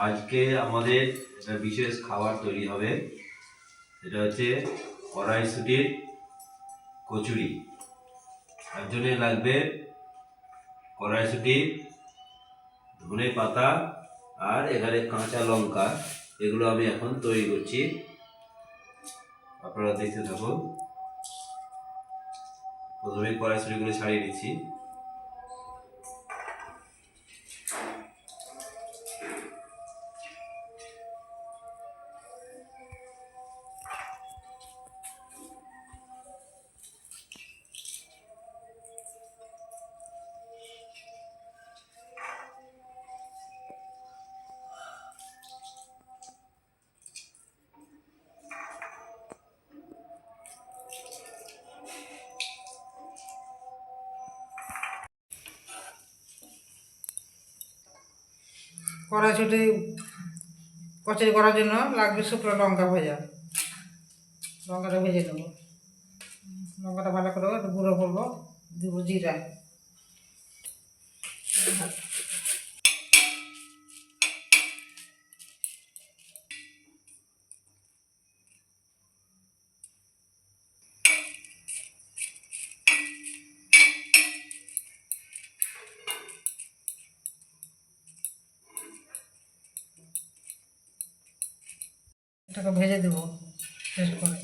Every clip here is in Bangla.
আজকে আমাদের একটা বিশেষ খাবার তৈরি হবে। সেটা হচ্ছে কড়াইশুটির কচুরি। তার জন্য লাগবে কড়াইশুটি, ধনে পাতা আর এখানে কাঁচা লঙ্কা। এগুলো আমি এখন তৈরি করছি। আপনারা দেখতে থাকুন। প্রথমে কড়াইশুটিগুলো ছাড়িয়ে নিচ্ছি। কড়াইশুটি, কচুরি করার জন্য লাগবে শুকনো লঙ্কা ভেজা। লঙ্কাটা ভেজে নেব। লঙ্কাটা ভালো করে একটু গুঁড়ো করব, দিব জিরা। এটাকে ভেজে দেবো টেস্ট করে।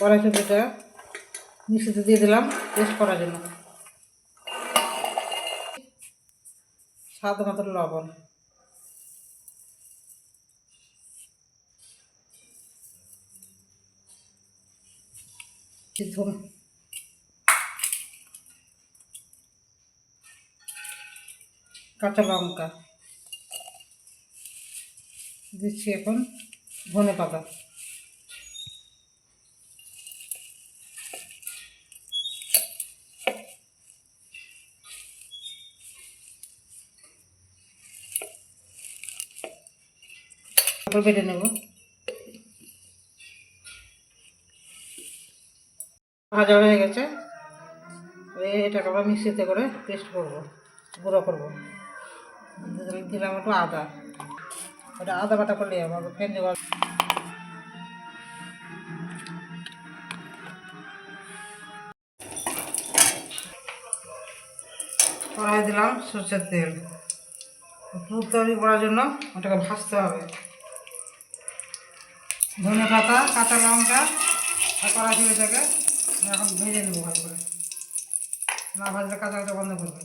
কড়াইশুটিটা মিক্সিতে দিয়ে দিলাম টেস্ট করার জন্য। স্বাদ মতো লবণ। কাঁচা লঙ্কা দিচ্ছি এখন ধনে পাতা। তারপর বেটে নেব। ভাজা হয়ে গেছে। এটাকে আমরা মিক্সিতে করে পেস্ট করব, গুঁড়ো করব। দিলাম- একটু আদা। ওটা আদা বাটা করলে আমার ফেন দেওয়া কড়াই দিলাম সর্ষের তেল। পুর তৈরি করার জন্য ওটাকে ভাজতে হবে। ধনে পাতা, কাঁচা লঙ্কা, আর কড়াইশুটিটাকে এখন ভেজে নেব ভালো করে। না ভাজলে কাঁচা কাঁচা বন্ধ করবে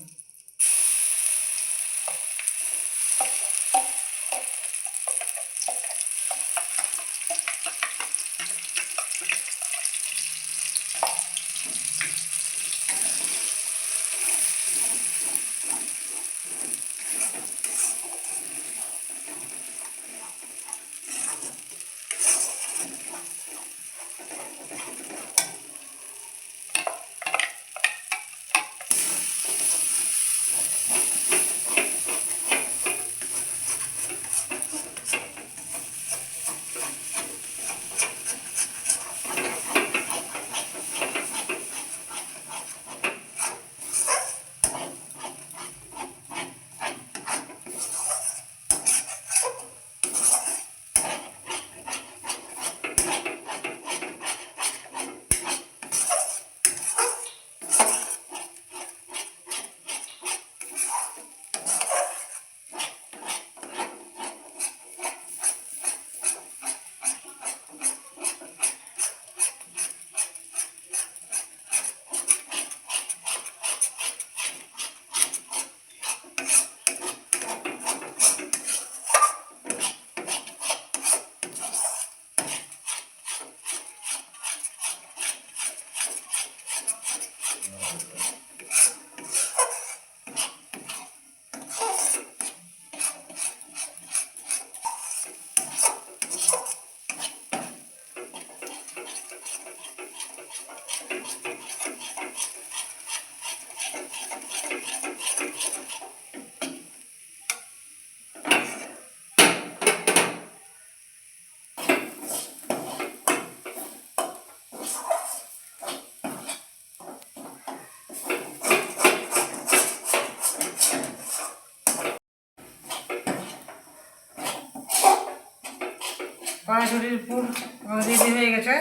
কড়াইশুটির রেডি হয়ে গেছে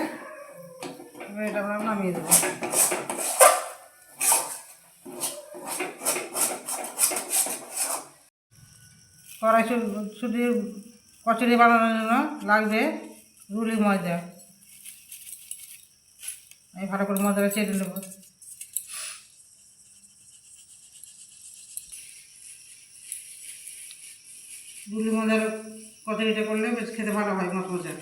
এটা আমরা নামিয়ে দেবো কড়াইশুটির কচুরি বানানোর জন্য লাগবে রুলি ময়দা আমি ভালো করে ময়দাটা চেটে নেব রুলি ময়দার কচুরিটা করলে বেশ খেতে ভালো হয় মশ মজা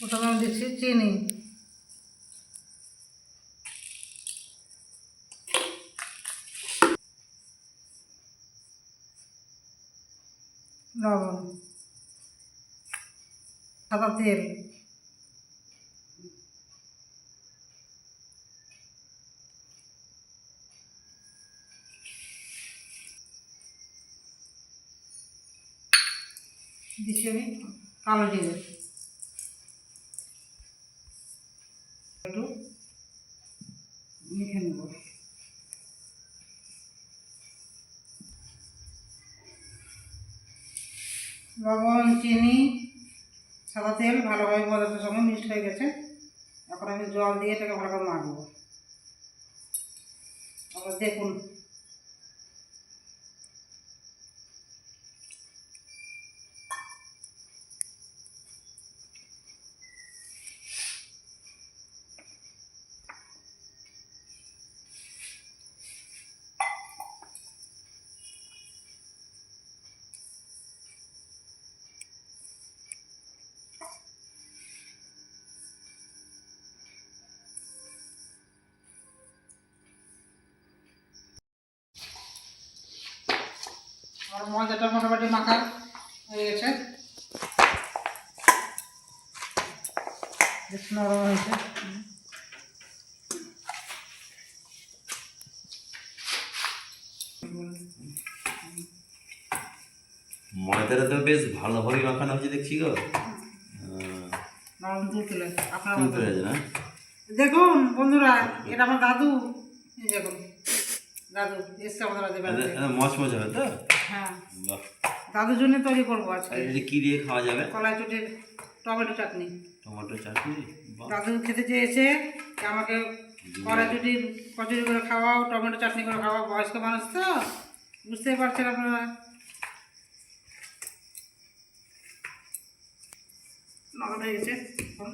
প্রথমে আমি দিচ্ছি চিনি লবণ সাদা তেল দিচ্ছি আমি কালো জিরে ভালোভাবে পদার্থের সঙ্গে মিক্সড হয়ে গেছে, এখন আমি জল দিয়ে এটাকে ভালো করে মাখবো। আবার দেখুন। নরম হয়েছে ময়দাটা তো বেশ ভালোভাবেই মাখানো হয়েছে দেখছি গো। নরম দুধ তুলে আপনার না? দেখুন বন্ধুরা এটা আমার দাদু। দেখুন দাদু এসছে আমাদের। এটা মচমচ হবে তো? হ্যাঁ। দাদুর জন্য তৈরি করব আজকে। কি দিয়ে খাওয়া যাবে? কলাই চুটির টমেটো চাটনি। টমেটো চাটনি দাদু খেতে চেয়েছে যে আমাকে কড়াই চুটি কচুরি করে খাওয়াও টমেটো চাটনি করে খাওয়াও বয়স্ক মানুষ তো বুঝতেই পারছেন আপনারা। নরম হয়ে গেছে এখন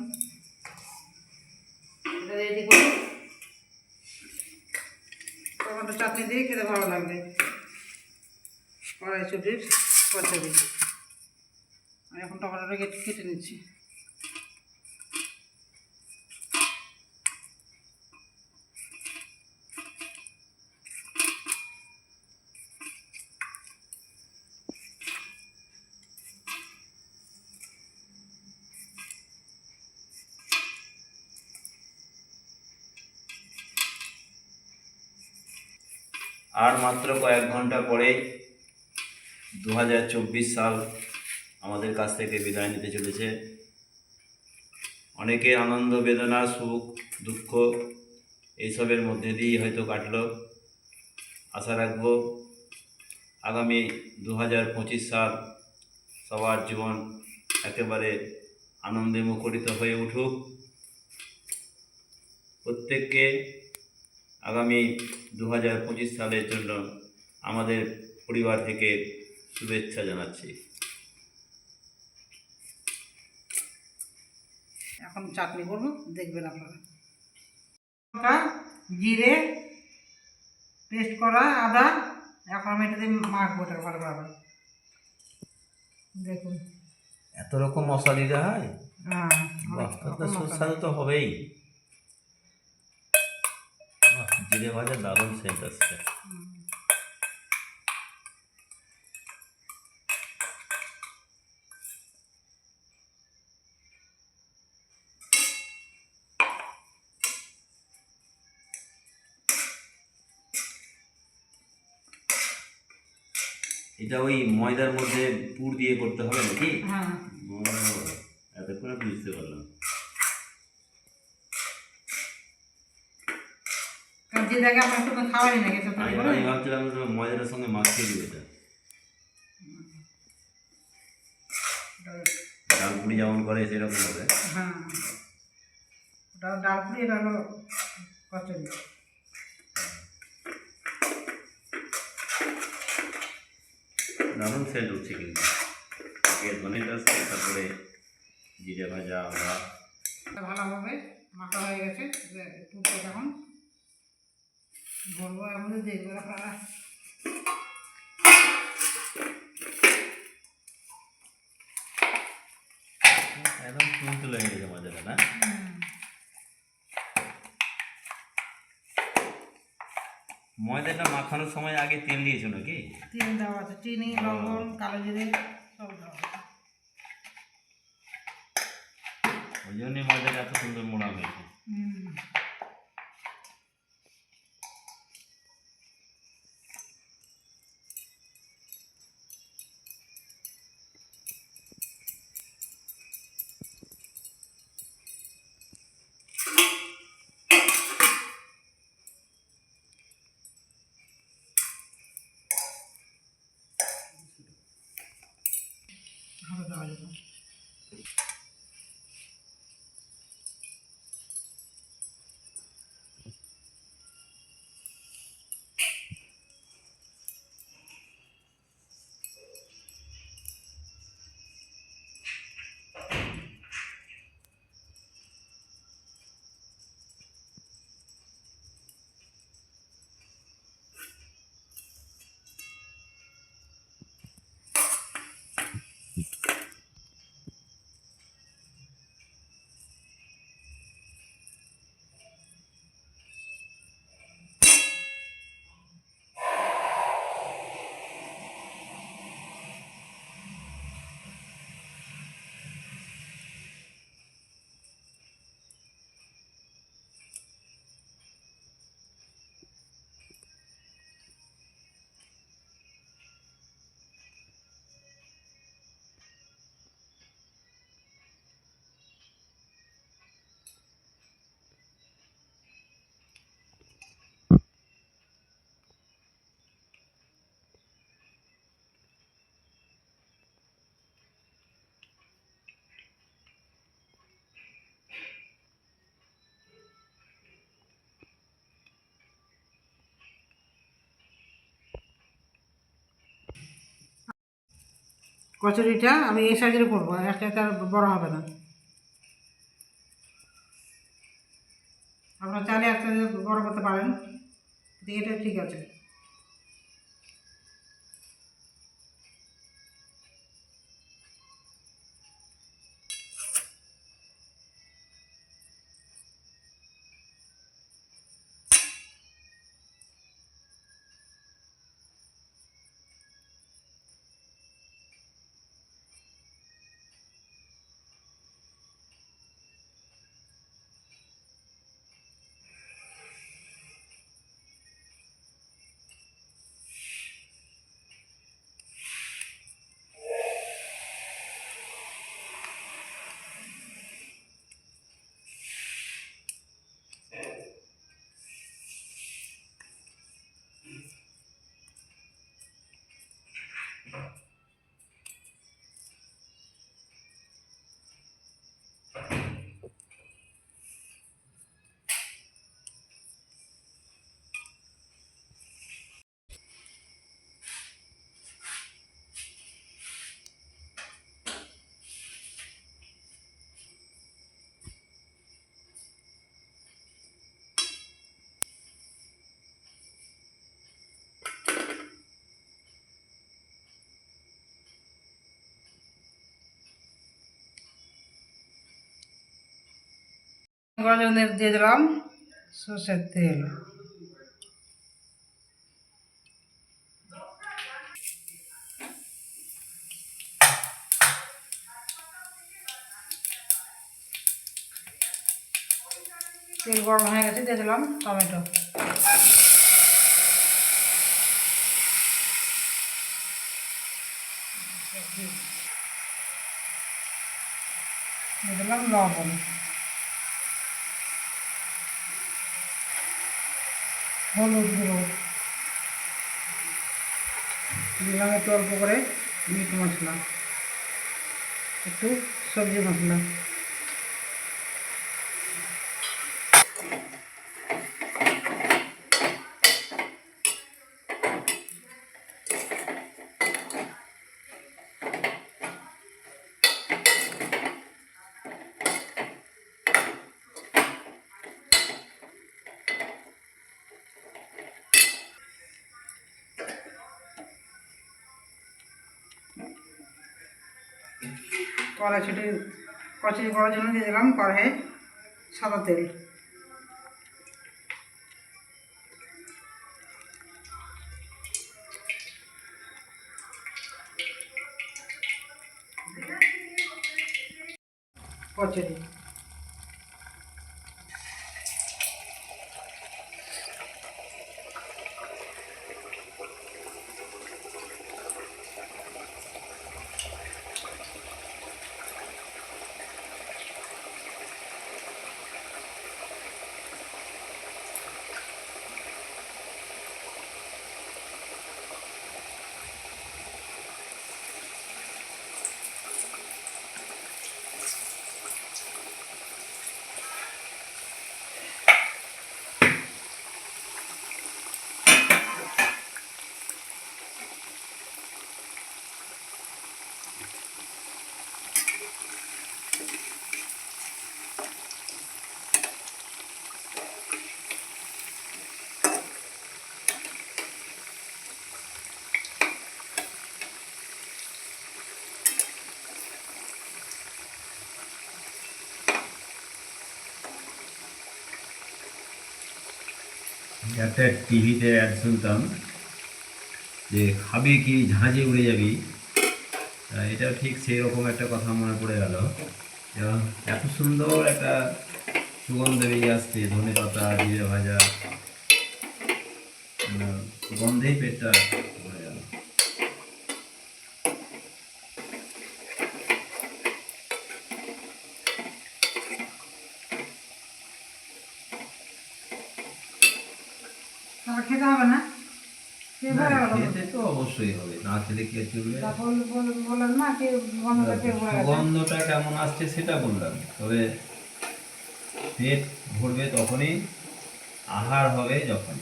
এটা রেডি করি টমেটো চাটনি দিয়ে খেতে ভালো লাগবে। কড়াই চুটির কচুরি। আমি এখন টমেটোটা কেটে নিচ্ছি। আর মাত্র কয়েক ঘণ্টা পরে দু হাজার চব্বিশ সাল আমাদের কাছ থেকে বিদায় নিতে চলেছে। অনেকে আনন্দ, বেদনা, সুখ, দুঃখ এইসবের মধ্যে দিয়েই হয়তো কাটল। আশা রাখব আগামী দু হাজার পঁচিশ সাল সবার জীবন একেবারে আনন্দে মুখরিত হয়ে উঠুক। প্রত্যেককে আগামী দু হাজার পঁচিশ সালের জন্য আমাদের পরিবার থেকে শুভেচ্ছা জানাচ্ছি। এখন চাটনি করব দেখবেন আপনারা। লঙ্কা জিরে পেস্ট করা আদা এখন আমি এটাতে মাখবো এটা ভালো ভাবে দেখুন। এত রকম মশলা দিতে হয়? হ্যাঁ। সুস্বাদু তো হবেই। জিরে ভাজা দারুণ সেন্ট আসছে। এটা ওই ময়দার মধ্যে পুর দিয়ে করতে হবে নাকি? হ্যাঁ। এতক্ষণে বুঝতে পারলাম। কারণ যে জায়গায় আমরা একটু খাওয়াই না গেছে আমি ভাবছিলাম ময়দার সঙ্গে মাখিয়ে দিবে এটা। ডালপুরি যেমন করে সেরকম হবে। হ্যাঁ। ওটা ডাল পুরি এটা হলো কচুরি। দারুণ সেল উঠছে কিন্তু। আগে ধনেটা আসছে তারপরে জিরে ভাজা আদা। এটা ভালোভাবে মাখা হয়ে গেছে এখন। এর মধ্যে আপনারা একদম চুল তুলে গেছে মজাটা না? ময়দাটা মাখানোর সময় আগে তেল দিয়েছ নাকি? তেল দেওয়া আছে চিনি লবণ কালো জিরে সব দেওয়া ওই জন্যই ময়দাটা এত সুন্দর মোড়া হয়েছে। কচুরিটা আমি এই সাইজের করব একটা তার বড় হবে না। আপনারা চাইলে একটা বড় করতে পারেন। এটা ঠিক আছে। গরমে দিয়ে দিলাম সর্ষের তেল। তেল গরম হয়ে গেছে, দিয়ে দিলাম টমেটো। দিয়ে দিলাম লবণ। হলুদ গুঁড়ো। দিলাম একটু অল্প করে মিট মশলা একটু সবজি মশলা। কড়াইশুটি কচুরি করার জন্য দিয়ে দিলাম কড়াইয়ে সাদা তেল। কচুরি। একটা টিভিতে অ্যাড শুনতাম যে খাবি কি, ঝাঁঝে উড়ে যাবি। এটা ঠিক সেই রকম একটা কথা মনে পড়ে গেল। এত সুন্দর একটা সুগন্ধ বেরিয়ে আসছে ধনে পাতা জিরে ভাজা। গন্ধেই পেটটা ভরে গেল তারপর খেতে হবে না কে না, ভরে গেল খেতে তো হবে কি তা বল- গন্ধটা কেমন আসছে সেটা বললাম। তবে পেট ভরবে তখনই আহার হবে যখন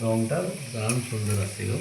রংটা দারুণ সুন্দর আসছে গো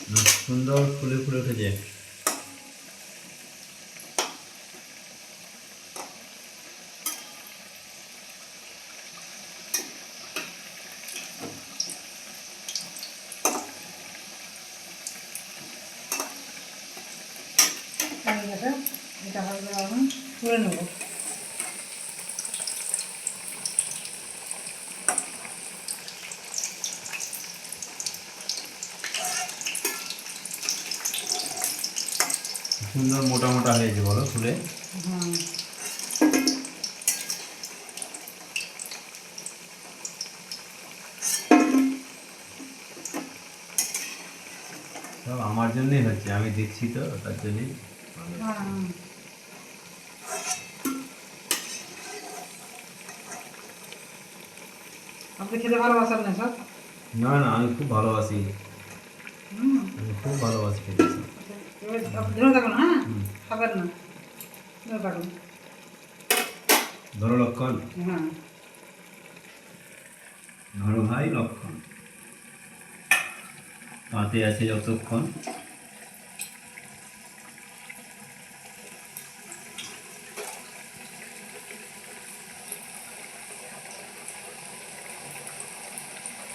হুম, সুন্দর ফুলে ফুলে উঠেছে গেছে এটা হয়ে গেলে এখন তুলে নেব। সুন্দর মোটা মোটা হয়েছে বলো ফুলে। হুম। আমার জন্যই হচ্ছে আমি দেখছি তো তার জন্যই। আপনি খেতে ভালোবাসেন না সব না না আমি খুব ভালোবাসি। হুম। আমি খুব ভালোবাসি খেতে ধরে থাকুন হ্যাঁ? খাবেন না। ধরে থাকুন। ধরো লক্ষণ হ্যাঁ। ধরো ভাই লক্ষণ। পাতে আছে যতক্ষণ।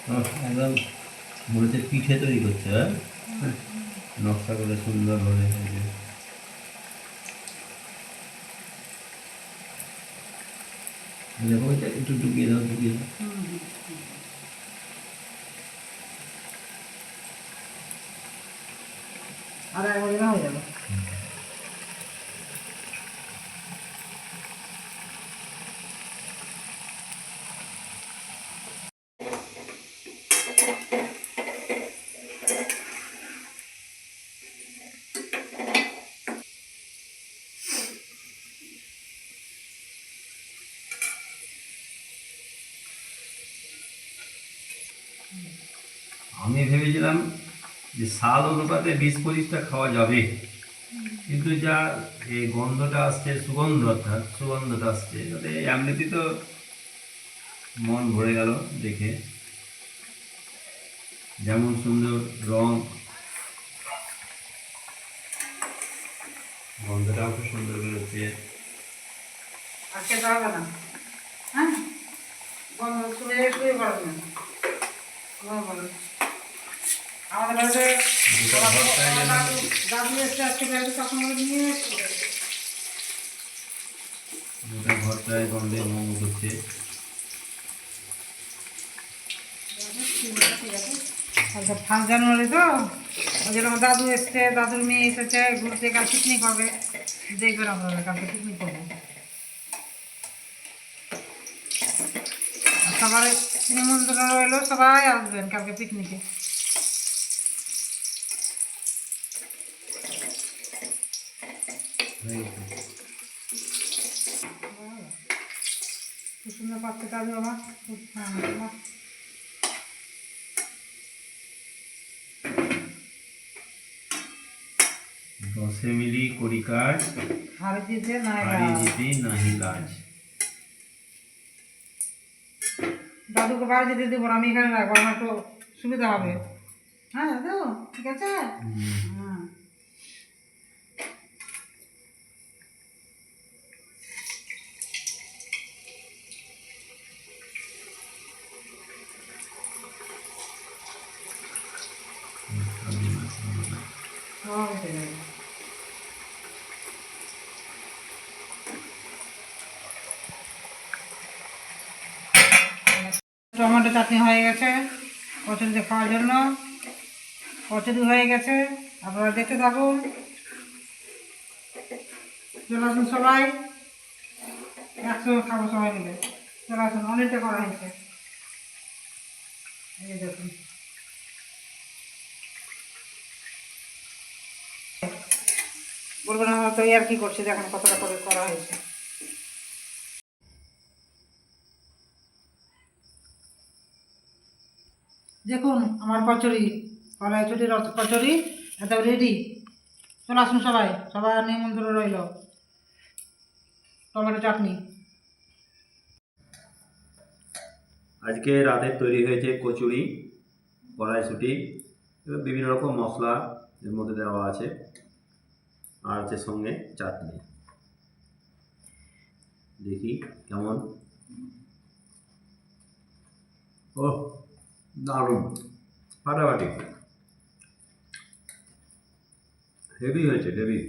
একদম মনে পিঠে তৈরি করছে হ্যাঁ? হ্যাঁ, নকশা করে সুন্দরভাবে এই যে। দেখো এটা একটু ডুবিয়ে দাও ডুবিয়ে দাও। আর একবার হয়ে যাবে আমি ভেবেছিলাম যে স্বাদ অনুপাতে বিশ পঁচিশটা খাওয়া যাবে। কিন্তু যা এই গন্ধটা আসছে, সুগন্ধ অর্থাৎ সুগন্ধটা আসছে, তাতে এমনিতেই তো মন ভরে গেল দেখে। যেমন সুন্দর রং। গন্ধটাও খুব সুন্দর বেরোচ্ছে। হ্যাঁ? শুয়ে পড়বে না। আমাদের বাড়িতে দাদু এসে আজকে বাড়িতে তখন নিয়ে গন্ধে করছে আচ্ছা ফার্স্ট জানুয়ারি তো? ওই জন্য দাদু এসছে দাদুর মেয়ে এসেছে ঘুরতে কাল পিকনিক হবে। দেখবেন আপনারা কালকে পিকনিক করব। সবার নিমন্ত্রণ রইল সবাই আসবেন কালকে পিকনিকে হয়ে গেছে। খুব সুন্দর পাচ্ছে হ্যাঁ, আমার দশে মিলি করি কাজ। দিতে যেতে নাহি লাজ দাদুকে বাড়ি যেতে দেবো আমি এখানে রাখব আমার তো সুবিধা হবে। হ্যাঁ দাদু ঠিক আছে? টমেটো চাটনি হয়ে গেছে। কচুরিতে খাওয়ার জন্য। কচুরি হয়ে গেছে। আপনারা দেখতে থাকুন। চলে আসুন সবাই। একসঙ্গে খাব সবাই মিলে। চলে আসুন, অনেকটা করা হয়েছে এই যে দেখুন তো আর কি করছি, দেখেন কতটা করে করা হয়েছে। দেখুন, আমার কচুরি কড়াইচুরির কচুরি একদম রেডি চলে আসুন সবাই সবাই নিমন্ত্রণ রইল। টমেটো চাটনি। আজকে রাতে তৈরি হয়েছে কচুরি, কড়াইশুটি বিভিন্ন রকম মশলা এর মধ্যে দেওয়া আছে। আর হচ্ছে সঙ্গে চাটনি। দেখি কেমন? ও দারুণ। ফাটাফাটি। হেভি হয়েছে হেভি